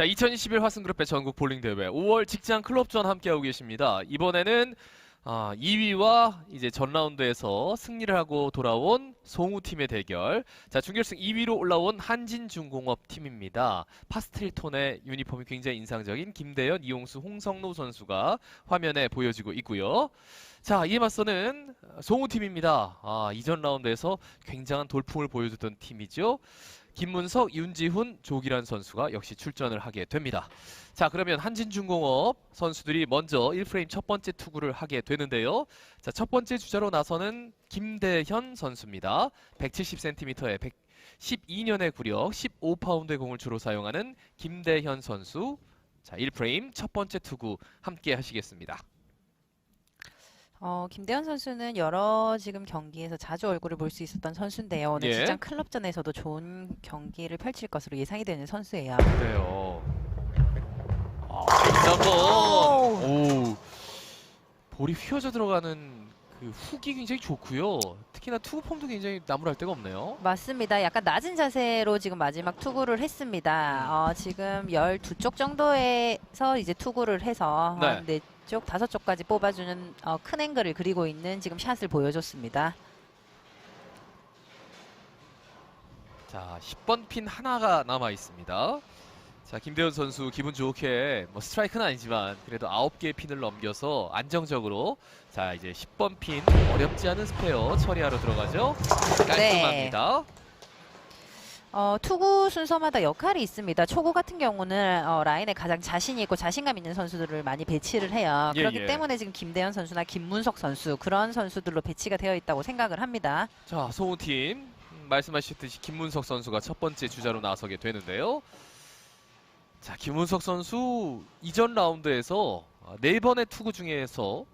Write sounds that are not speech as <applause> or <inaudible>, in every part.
자, 2021 화승그룹의 전국 볼링 대회 5월 직장 클럽전 함께하고 계십니다. 이번에는 아, 2위와 이제 전 라운드에서 승리를 하고 돌아온 송우 팀의 대결. 자, 준결승 2위로 올라온 한진중공업 팀입니다. 파스텔 톤의 유니폼이 굉장히 인상적인 김대현, 이용수, 홍성노 선수가 화면에 보여지고 있고요. 자, 이에 맞서는 송우 팀입니다. 아, 이전 라운드에서 굉장한 돌풍을 보여줬던 팀이죠. 김문석, 윤지훈, 조기란 선수가 역시 출전을 하게 됩니다. 자, 그러면 한진중공업 선수들이 먼저 1프레임 첫 번째 투구를 하게 되는데요. 자, 첫 번째 주자로 나서는 김대현 선수입니다. 170cm에 112년의 구력, 15파운드의 공을 주로 사용하는 김대현 선수. 자, 1프레임 첫 번째 투구 함께 하시겠습니다. 어, 김대현 선수는 여러 지금 경기에서 자주 얼굴을 볼 수 있었던 선수인데요. 오늘 예. 직장 클럽전에서도 좋은 경기를 펼칠 것으로 예상이 되는 선수예요. 그래요. 아, 한번. 오. 볼이 휘어져 들어가는 그 훅이 굉장히 좋고요. 특히나 투구 폼도 굉장히 나무랄 데가 없네요. 맞습니다. 약간 낮은 자세로 지금 마지막 투구를 했습니다. 어, 지금 12쪽 정도에서 이제 투구를 해서 네. 한4 쪽, 5쪽까지 뽑아주는 어, 큰 앵글을 그리고 있는 지금 샷을 보여줬습니다. 자, 10번 핀 하나가 남아 있습니다. 자, 김대현 선수 기분 좋게 뭐 스트라이크는 아니지만 그래도 9개의 핀을 넘겨서 안정적으로 자, 이제 10번 핀 어렵지 않은 스페어 처리하러 들어가죠. 깔끔합니다. 어, 투구 순서마다 역할이 있습니다. 초구 같은 경우는 어, 라인에 가장 자신 있고 자신감 있는 선수들을 많이 배치를 해요. 예, 그렇기 예. 때문에 지금 김대현 선수나 김문석 선수 그런 선수들로 배치가 되어 있다고 생각을 합니다. 자, 소우 팀 음, 말씀하셨듯이 김문석 선수가 첫 번째 주자로 나서게 되는데요. 자, 김문석 선수 이전 라운드에서 아, 네 번의 투구 중에서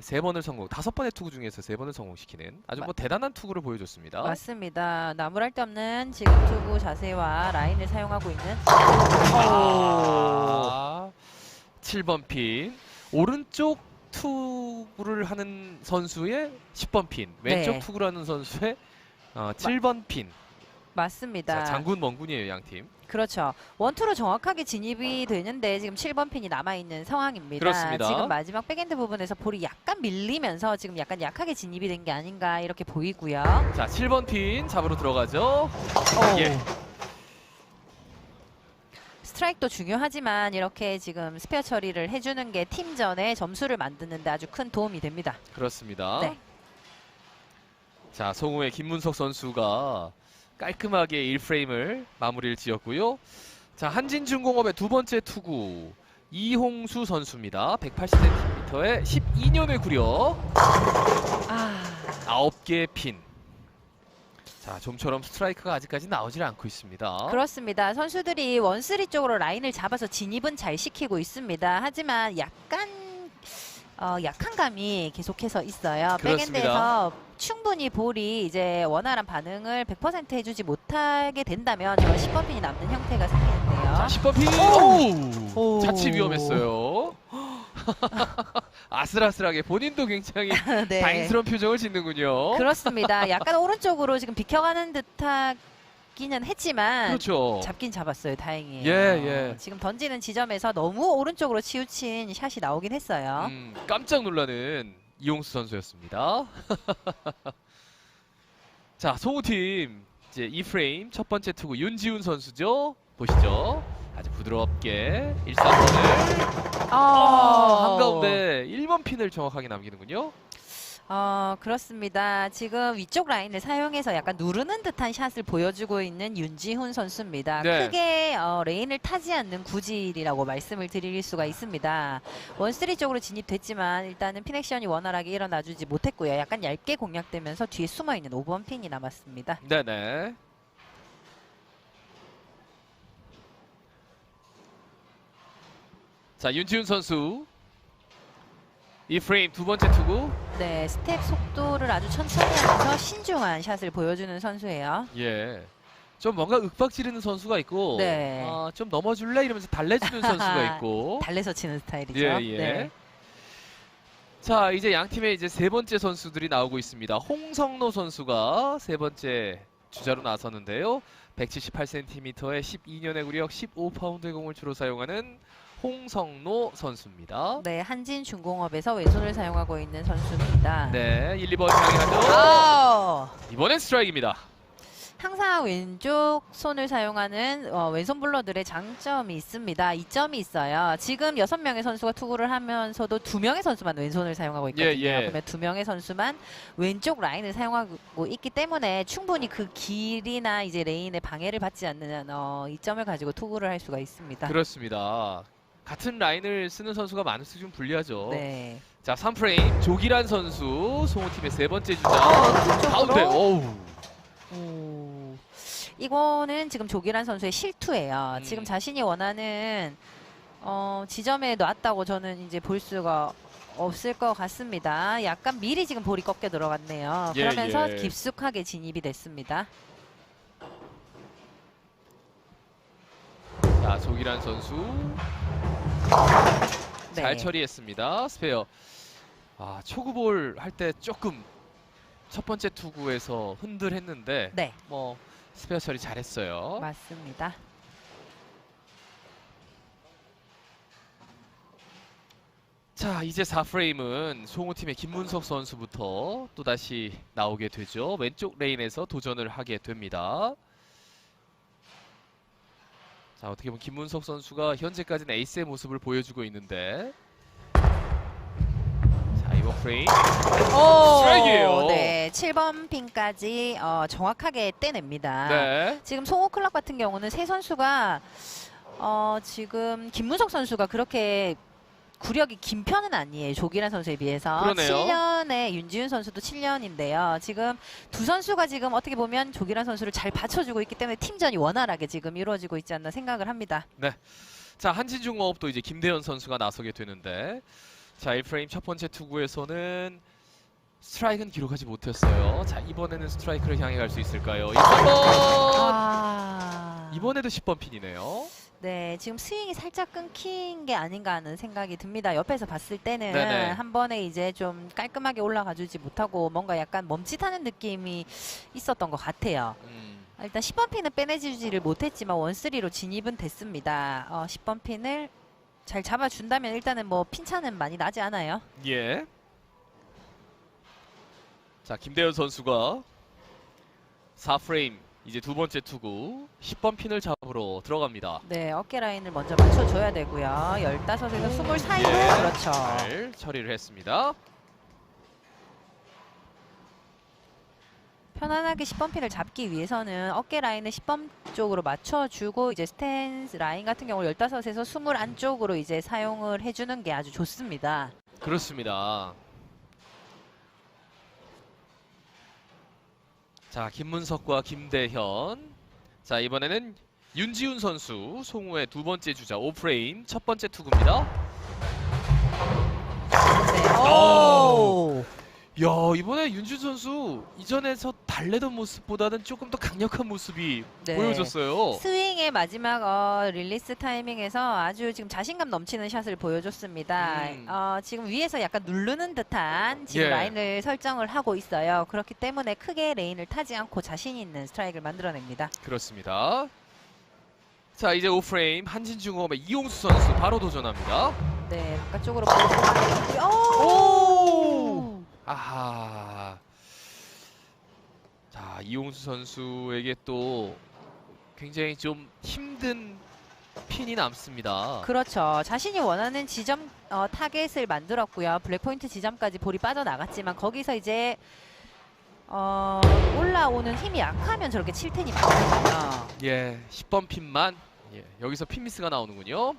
세 번을 성공, 다섯 번의 투구 중에서 세 번을 성공시키는 아주 뭐 대단한 투구를 보여줬습니다. 맞습니다. 나무랄 데 없는 지금 투구 자세와 라인을 사용하고 있는 아, 7번 핀 오른쪽 투구를 하는 선수의 10번 핀, 왼쪽 네. 투구를 하는 선수의 어, 7번 핀. 맞습니다. 자, 장군 멍군이에요, 양 팀. 그렇죠. 원투로 정확하게 진입이 되는데 지금 7번 핀이 남아 있는 상황입니다. 그렇습니다. 지금 마지막 백엔드 부분에서 볼이 약간 밀리면서 지금 약간 약하게 진입이 된 게 아닌가 이렇게 보이고요. 자, 7번 핀 잡으러 들어가죠. 예. 스트라이크도 중요하지만 이렇게 지금 스페어 처리를 해주는 게 팀전에 점수를 만드는데 아주 큰 도움이 됩니다. 그렇습니다. 네. 자, 송우의 김문석 선수가 깔끔하게 1프레임을 마무리를 지었고요. 자, 한진중공업의 두 번째 투구 이홍수 선수입니다. 180cm에 12년의 구력, 아, 9개의 핀. 자, 좀처럼 스트라이크가 아직까지 나오질 않고 있습니다. 그렇습니다. 선수들이 원쓰리 쪽으로 라인을 잡아서 진입은 잘 시키고 있습니다. 하지만 약간 어, 약한 감이 계속해서 있어요. 그렇습니다. 백엔드에서 충분히 볼이 이제 원활한 반응을 100% 해주지 못하게 된다면 저런 10번 핀이 남는 형태가 생기는데요. 자, 10번 핀. 오! 오! 자칫 위험했어요. <laughs> 아슬아슬하게 본인도 굉장히 <laughs> 네. 다행스러운 표정을 짓는군요. 그렇습니다. 약간 오른쪽으로 지금 비켜가는 듯 하기는 했지만 그렇죠. 잡긴 잡았어요. 다행히. 예, 예. 지금 던지는 지점에서 너무 오른쪽으로 치우친 샷이 나오긴 했어요. 음, 깜짝 놀라는 이용수 선수였습니다. <laughs> 자, 송우팀 이제 이 프레임 첫 번째 투구 윤지훈 선수죠. 보시죠. 아주 부드럽게 1, 3번을 아, 한가운데 1번 핀을 정확하게 남기는군요. 어, 그렇습니다. 지금 위쪽 라인을 사용해서 약간 누르는 듯한 샷을 보여주고 있는 윤지훈 선수입니다. 네. 크게 어, 레인을 타지 않는 구질이라고 말씀을 드릴 수가 있습니다. 원쓰리 쪽으로 진입됐지만 일단은 핀 액션이 원활하게 일어나주지 못했고요. 약간 얇게 공략되면서 뒤에 숨어있는 5번 핀이 남았습니다. 네네. 자, 윤지훈 선수 이 프레임 두 번째 투구 네, 스텝 속도를 아주 천천히 하면서 신중한 샷을 보여주는 선수예요. 예. 좀 뭔가 윽박 지르는 선수가 있고 네. 아, 좀 넘어줄래 이러면서 달래주는 선수가 <laughs> 있고 달래서 치는 스타일이죠. 예, 예. 네. 자 이제 양 팀의 이제 세 번째 선수들이 나오고 있습니다. 홍성노 선수가 세 번째 주자로 나섰는데요. 178cm의 12년의 구력 15파운드의 공을 주로 사용하는 홍성노 선수입니다. 네, 한진중공업에서 왼손을 사용하고 있는 선수입니다. 네, 1, 2번 향해 가죠. 아우! 이번엔 스트라이크입니다. 항상 왼쪽 손을 사용하는 어, 왼손 블러들의 장점이 있습니다. 이점이 있어요. 지금 여섯 명의 선수가 투구를 하면서도 두 명의 선수만 왼손을 사용하고 있거든요. 예, 예. 그러면 두 명의 선수만 왼쪽 라인을 사용하고 있기 때문에 충분히 그 길이나 이제 레인에 방해를 받지 않는 어, 이점을 가지고 투구를 할 수가 있습니다. 그렇습니다. 같은 라인을 쓰는 선수가 많을수록 좀 불리하죠. 네. 자, 3프레임 조기란 선수 송호팀의 세 번째 주자 어, 가운데. 오. 이거는 지금 조기란 선수의 실투예요. 음. 지금 자신이 원하는 어, 지점에 놨다고 저는 이제 볼 수가 없을 것 같습니다. 약간 미리 지금 볼이 꺾여 들어갔네요. 예, 그러면서 예. 깊숙하게 진입이 됐습니다. 자, 조기란 선수 네. 잘 처리했습니다. 스페어. 아, 초구볼 할 때 조금 첫 번째 투구에서 흔들했는데 네, 뭐 스페어 처리 잘했어요. 맞습니다. 자, 이제 4프레임은 송호팀의 김문석 선수부터 또다시 나오게 되죠. 왼쪽 레인에서 도전을 하게 됩니다. 자, 어떻게 보면 김문석 선수가 현재까지는 에이스의 모습을 보여주고 있는데 자, 이번 프레임 스트라이크예요. 네, 7번 핀까지 어, 정확하게 떼냅니다. 네. 지금 송호 클럽 같은 경우는 세 선수가 어, 지금 김문석 선수가 그렇게 구력이 긴 편은 아니에요. 조기란 선수에 비해서. 그러네요. 7년에 윤지훈 선수도 7년인데요. 지금 두 선수가 지금 어떻게 보면 조기란 선수를 잘 받쳐주고 있기 때문에 팀전이 원활하게 지금 이루어지고 있지 않나 생각을 합니다. 자, 한진중공업도 이제 김대현 선수가 나서게 되는데 자, 1프레임 첫 번째 투구에서는 스트라이크는 기록하지 못했어요. 자, 이번에는 스트라이크를 향해 갈 수 있을까요? 1번! 아... 이번에도 10번 핀이네요. 네, 지금 스윙이 살짝 끊긴 게 아닌가 하는 생각이 듭니다. 옆에서 봤을 때는 네네. 한 번에 이제 좀 깔끔하게 올라가주지 못하고 뭔가 약간 멈칫하는 느낌이 있었던 것 같아요. 음, 일단 10번 핀은 빼내주지를 못했지만 원쓰리로 진입은 됐습니다. 어, 10번 핀을 잘 잡아준다면 일단은 뭐 핀차는 많이 나지 않아요. 예. 자, 김대현 선수가 4프레임 이제 두 번째 투구 10번 핀을 잡으러 들어갑니다. 네, 어깨 라인을 먼저 맞춰줘야 되고요. 15에서 20 사이로 예. 그렇죠. 잘 처리를 했습니다. 편안하게 10번 핀을 잡기 위해서는 어깨 라인을 10번 쪽으로 맞춰주고 이제 스탠스 라인 같은 경우 15에서 20 안쪽으로 이제 사용을 해주는 게 아주 좋습니다. 그렇습니다. 자, 김문석과 김대현. 자, 이번에는 윤지훈 선수, 송우의 두 번째 주자 5프레임 첫 번째 투구입니다. 네. 오! 오! 야, 이번에 윤지훈 선수 이전에서 달래던 모습보다는 조금 더 강력한 모습이 네. 보여줬어요. 스윙의 마지막 어, 릴리스 타이밍에서 아주 지금 자신감 넘치는 샷을 보여줬습니다. 음. 어, 지금 위에서 약간 누르는 듯한 지금 예. 라인을 설정을 하고 있어요. 그렇기 때문에 크게 레인을 타지 않고 자신 있는 스트라이크를 만들어냅니다. 그렇습니다. 자, 이제 5프레임 한진중공업의 이용수 선수 바로 도전합니다. 네, 바깥쪽으로 보여주고 오! 아하. 자, 이용수 선수에게 또 굉장히 좀 힘든 핀이 남습니다. 그렇죠. 자신이 원하는 지점 어, 타겟을 만들었고요. 블랙포인트 지점까지 볼이 빠져나갔지만 거기서 이제 어, 올라오는 힘이 약하면 저렇게 칠 테니 맞거든요. 예, 10번 핀만 예, 여기서 핀 미스가 나오는군요.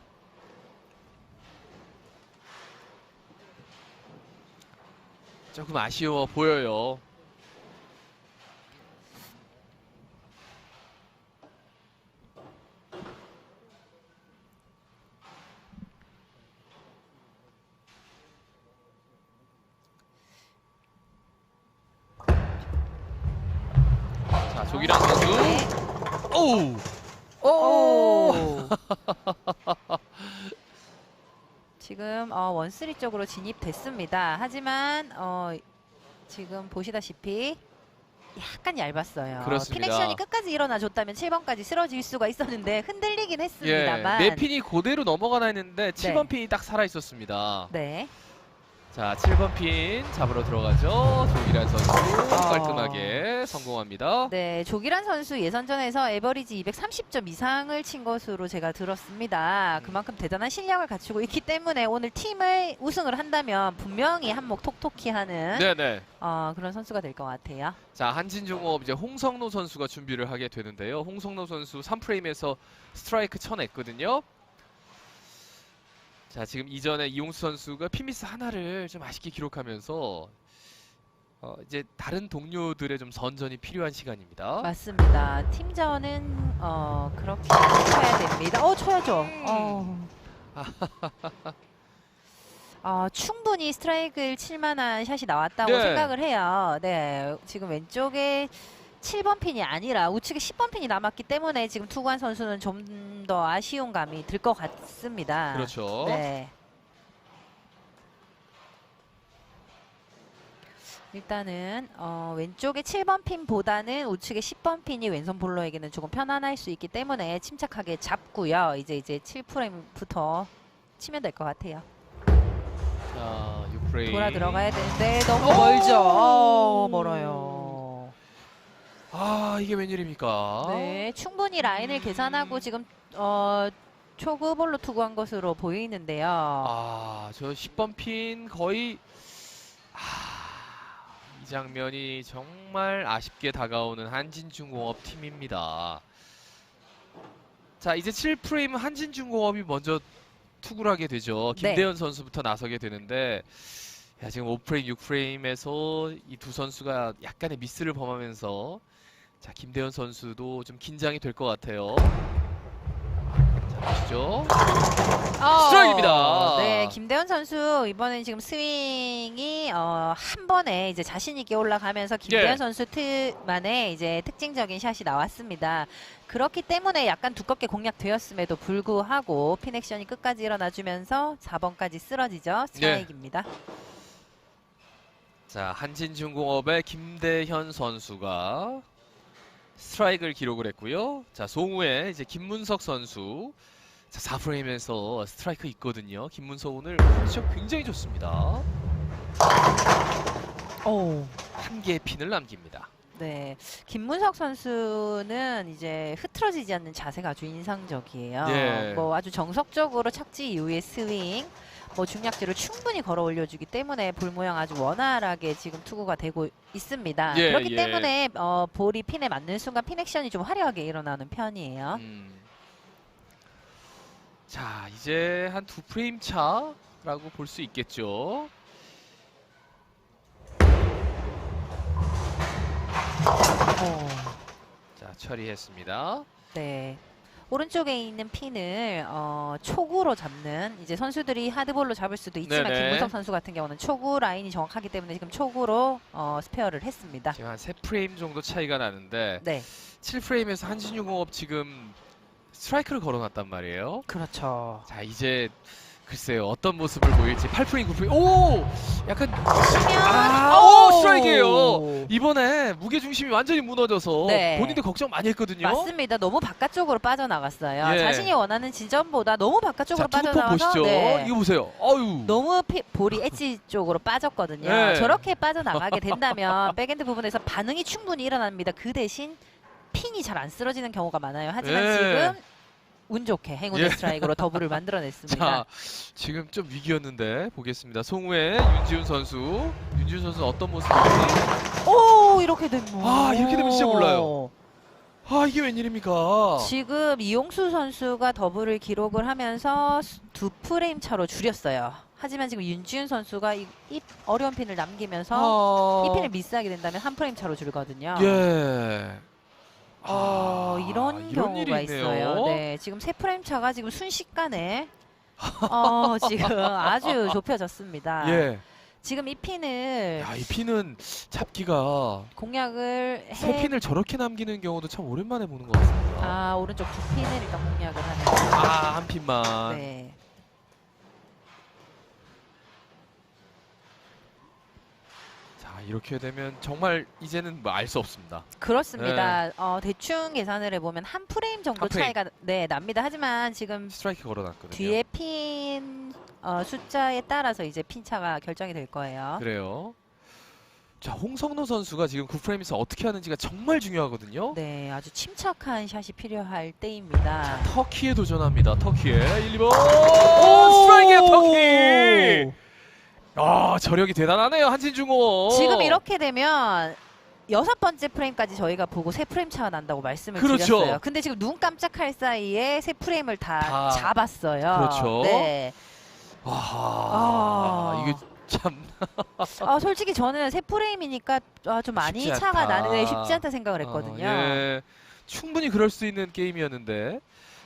조금 아쉬워 보여요. 자, 조기란 선수. 네. 오우! 오. <laughs> 지금 어, 원쓰리 쪽으로 진입됐습니다. 하지만 어, 지금 보시다시피 약간 얇았어요. 그렇습니다. 피넥션이 끝까지 일어나 줬다면 7번까지 쓰러질 수가 있었는데 흔들리긴 예, 했습니다만. 네 핀이 그대로 넘어가나 했는데 7번 핀이 딱 살아 있었습니다. 네. 자, 7번 핀 잡으러 들어가죠. 조기란 선수 아. 깔끔하게 성공합니다. 네, 조기란 선수 예선전에서 에버리지 230점 이상을 친 것으로 제가 들었습니다. 그만큼 대단한 실력을 갖추고 있기 때문에 오늘 팀을 우승을 한다면 분명히 한몫 톡톡히 하는 네, 네. 어, 그런 선수가 될 것 같아요. 자, 한진중업 이제 홍성노 선수가 준비를 하게 되는데요. 홍성노 선수 3프레임에서 스트라이크 쳐냈거든요. 자, 지금 이전에 이용수 선수가 피미스 하나를 좀 아쉽게 기록하면서 어, 이제 다른 동료들의 좀 선전이 필요한 시간입니다. 맞습니다. 팀전은 어, 그렇게 쳐야 됩니다. 어, 쳐야죠. 음. 어. 어, <laughs> 충분히 스트라이크를 칠 만한 샷이 나왔다고 네. 생각을 해요. 네, 지금 왼쪽에 7번 핀이 아니라 우측에 10번 핀이 남았기 때문에 지금 투관 선수는 좀 더 아쉬운 감이 들 것 같습니다. 그렇죠. 네. 일단은 어, 왼쪽에 7번 핀보다는 우측에 10번 핀이 왼손 볼러에게는 조금 편안할 수 있기 때문에 침착하게 잡고요. 이제 이제 7프레임부터 치면 될 것 같아요. 자, 6프레임. 돌아 들어가야 되는데 너무 오! 멀죠. 어, 멀어요. 아, 이게 웬일입니까? 네, 충분히 라인을 계산하고 지금 어, 초급볼로 투구한 것으로 보이는데요. 아, 저 10번 핀 거의 아, 이 장면이 정말 아쉽게 다가오는 한진중공업 팀입니다. 자, 이제 7프레임 한진중공업이 먼저 투구를 하게 되죠. 네. 김대현 선수부터 나서게 되는데 야, 지금 5프레임, 6프레임에서 이 두 선수가 약간의 미스를 범하면서 자, 김대현 선수도 좀 긴장이 될 것 같아요. 자, 보시죠. 어, 스트라이크입니다. 네, 김대현 선수 이번엔 지금 스윙이 어, 한 번에 이제 자신 있게 올라가면서 김대현 예. 선수 특만의 이제 특징적인 샷이 나왔습니다. 그렇기 때문에 약간 두껍게 공략되었음에도 불구하고 핀 액션이 끝까지 일어나주면서 4번까지 쓰러지죠. 스트라이크입니다. 자, 한진중공업의 김대현 선수가 스트라이크를 기록을 했고요. 자, 송우의 이제 김문석 선수. 자, 4프레임에서 스트라이크 있거든요. 김문석 오늘 컨디션 굉장히 좋습니다. 오. 한 개의 핀을 남깁니다. 네, 김문석 선수는 이제 흐트러지지 않는 자세가 아주 인상적이에요. 예. 뭐 아주 정석적으로 착지 이후의 스윙, 뭐 중략지를 충분히 걸어 올려주기 때문에 볼 모양 아주 원활하게 지금 투구가 되고 있습니다. 예, 그렇기 예. 때문에 어, 볼이 핀에 맞는 순간 핀 액션이 좀 화려하게 일어나는 편이에요. 음. 자, 이제 한 두 프레임 차라고 볼 수 있겠죠. 자, 처리했습니다. 네. 오른쪽에 있는 핀을 어, 초구로 잡는 이제 선수들이 하드볼로 잡을 수도 있지만 네네. 김문석 선수 같은 경우는 초구 라인이 정확하기 때문에 지금 초구로 어, 스페어를 했습니다. 지금 한세 프레임 정도 차이가 나는데 네, 7프레임에서 한진중공업 지금 스트라이크를 걸어놨단 말이에요. 그렇죠. 자 이제 글쎄요 어떤 모습을 보일지 8프레임 9프레임 오 약간 아, 오 스트라이크예요. 이번에 무게 중심이 완전히 무너져서 네. 본인도 걱정 많이 했거든요. 맞습니다. 너무 바깥쪽으로 빠져나갔어요. 예. 자신이 원하는 지점보다 너무 자 바깥쪽으로 투포 빠져나가서 보시죠. 네. 이거 보세요. 어유. 너무 피- 볼이 엣지 <laughs> 쪽으로 빠졌거든요. 네. 저렇게 빠져나가게 된다면 백엔드 부분에서 반응이 충분히 일어납니다. 그 대신 핀이 잘 안 쓰러지는 경우가 많아요. 하지만 네. 지금 운 좋게 행운의 예. 스트라이크로 더블을 만들어냈습니다. <laughs> 자 지금 좀 위기였는데 보겠습니다. 송우의 윤지훈 선수. 윤지훈 선수 어떤 모습인지. 오 이렇게 되면 아, 이렇게 되면 진짜 몰라요. 아 이게 웬일입니까? 지금 이용수 선수가 더블을 기록을 하면서 수- 두 프레임 차로 줄였어요. 하지만 지금 윤지훈 선수가 이, 이 어려운 핀을 남기면서 아, 이 핀을 미스하게 된다면 한 프레임 차로 줄거든요. 예. 어, 아, 이런, 이런 일이 경우가. 있어요. 네, 지금 세 프레임 차가 지금 순식간에 <laughs> 어, 지금 아주 좁혀졌습니다. 예. 지금 이 핀을 야, 이 핀은 잡기가 공략을 해. 세 핀을 저렇게 남기는 경우도 참 오랜만에 보는 것 같습니다. 아 오른쪽 두 핀을 일단 공략을 하는. 아, 한 핀만. 네. 자, 이렇게 되면 정말 이제는 뭐 알 수 없습니다. 그렇습니다. 어, 대충 계산을 해보면 한 프레임 정도 네. 한 프레임. 차이가 네, 납니다. 하지만 지금 스트라이크 걸어놨거든요. 뒤에 핀 어, 숫자에 따라서 이제 핀 차가 결정이 될 거예요. 그래요. 자 홍성노 선수가 지금 9프레임에서 어떻게 하는지가 정말 중요하거든요. 네, 아주 침착한 샷이 필요할 때입니다. 터키에 도전합니다. 터키에 1, 2번 스트라이크의 터키. 아 저력이 대단하네요 한진중호. 지금 이렇게 되면 여섯 번째 프레임까지 저희가 보고 세 프레임 차가 난다고 말씀을 그렇죠. 드렸어요. 근데 지금 눈 깜짝할 사이에 세 프레임을 다, 다 잡았어요. 그렇죠. 네. 와 아. 이게 참 <laughs> 아, 솔직히 저는 세 프레임이니까 아, 좀 많이 쉽지 차가 않다. 나는 데 쉽지 않다 생각을 했거든요. 아, 예. 충분히 그럴 수 있는 게임이었는데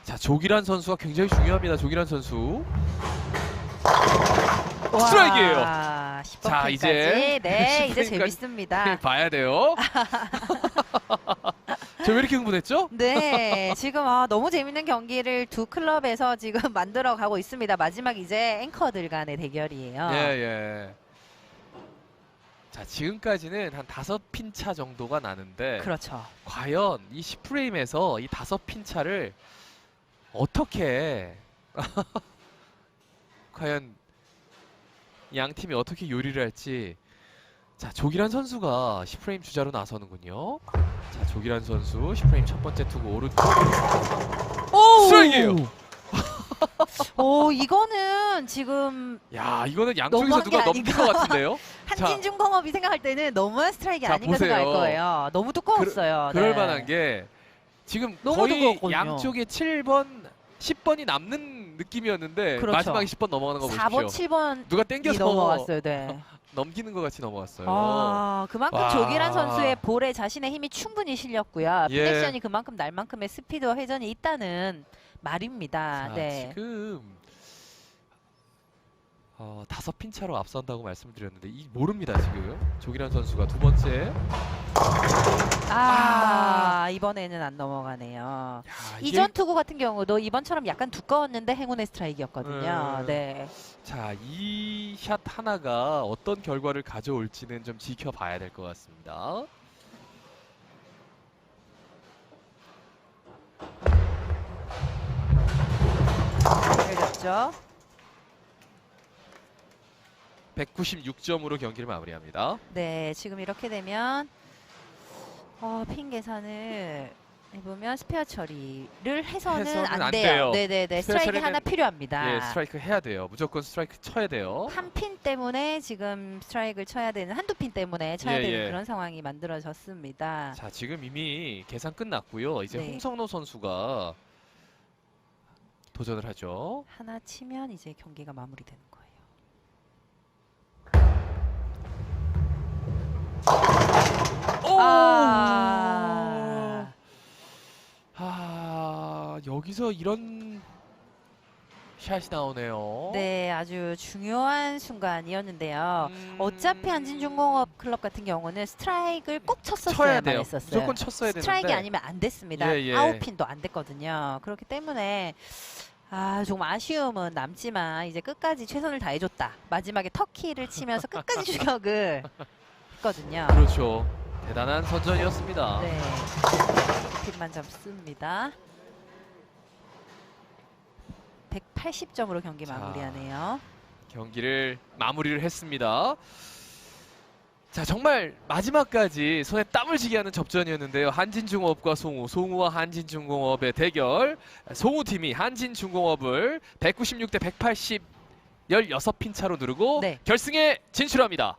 자 조기란 선수가 굉장히 중요합니다. 조기란 선수. 와, 스트라이크예요. 10번 자. 이제 네, 이제 <laughs> 10번 까지 재밌습니다. <laughs> 봐야 돼요. <laughs> 저 왜 이렇게 흥분했죠? 네, 지금 아, 너무 재밌는 경기를 두 클럽에서 지금 만들어 가고 있습니다. 마지막 이제 앵커들 간의 대결이에요. 예, 예. 자, 지금까지는 한 다섯 핀 차 정도가 나는데 그렇죠. 과연 이 10프레임에서 이 다섯 핀 차를 어떻게 과연 양 팀이 어떻게 요리를 할지 자, 조기란 선수가 10프레임 주자로 나서는군요. 자, 조기란 선수 10프레임 첫 번째 투구 오른쪽 스트라이크예요. <laughs> 오, 이거는 지금 야, 이거는 양쪽에서 너무한 게 누가 넘긴 아닌가. 것 같은데요? <laughs> 한진중공업이 생각할 때는 너무한 스트라이크 자, 아닌가 생각할 보세요. 거예요. 너무 두꺼웠어요. 그럴 네. 만한 게 지금 너무 거의 두꺼웠거든요. 양쪽에 7번, 10번이 남는 느낌이었는데 그렇죠. 마지막에 10번 넘어가는 거 4번, 보십시오. 7번 누가 이 땡겨서 넘어갔어요. 네. <laughs> 넘기는 것 같이 넘어갔어요. 아, 그만큼 와. 조기란 선수의 볼에 자신의 힘이 충분히 실렸고요. 예. 피넥션이 그만큼 날 만큼의 스피드와 회전이 있다는 말입니다. 자, 네. 지금 어, 다섯 핀 차로 앞선다고 말씀드렸는데 이 모릅니다 지금 조기란 선수가 두 번째. 아, 이번에는 안 넘어가네요. 야, 이게- 이전 투구 같은 경우도 이번처럼 약간 두꺼웠는데 행운의 스트라이크였거든요. 음. 네. 자, 이 샷 하나가 어떤 결과를 가져올지는 좀 지켜봐야 될 것 같습니다. 잘 잡죠. 196점으로 경기를 마무리합니다. 네, 지금 이렇게 되면 어, 핀 계산을 해보면 스페어 처리를 해서는, 해서는 안, 안 돼요. 돼요. 네네네. 스트라이크 하나 필요합니다. 예, 스트라이크 해야 돼요. 무조건 스트라이크 쳐야 돼요. 한 핀 때문에 지금 스트라이크를 쳐야 되는 한두 핀 때문에 쳐야 예, 되는 예. 그런 상황이 만들어졌습니다. 자, 지금 이미 계산 끝났고요. 이제 네. 홍성노 선수가 도전을 하죠. 하나 치면 이제 경기가 마무리되는 거 아, 아, 여기서 이런 샷이 나오네요. 네, 아주 중요한 순간이었는데요. 음, 어차피 한진중공업 클럽 같은 경우는 스트라이크를 꼭 쳤었어야만 돼요. 했었어요. 무조건 쳤어야 되는데. 스트라이크 아니면 안 됐습니다. 예, 예. 아웃핀도 안 됐거든요. 그렇기 때문에 아, 좀 아쉬움은 남지만 이제 끝까지 최선을 다해줬다. 마지막에 터키를 치면서 끝까지 <laughs> 추격을 했거든요. 그렇죠. 대단한 선전이었습니다. 네, 핀만 잡습니다. 180점으로 경기 자. 마무리하네요. 경기를 마무리를 했습니다. 자 정말 마지막까지 손에 땀을 쥐게 하는 접전이었는데요. 한진중공업과 송우, 송우와 한진중공업의 대결. 송우 팀이 한진중공업을 196 대 180 16핀 차로 누르고 네. 결승에 진출합니다.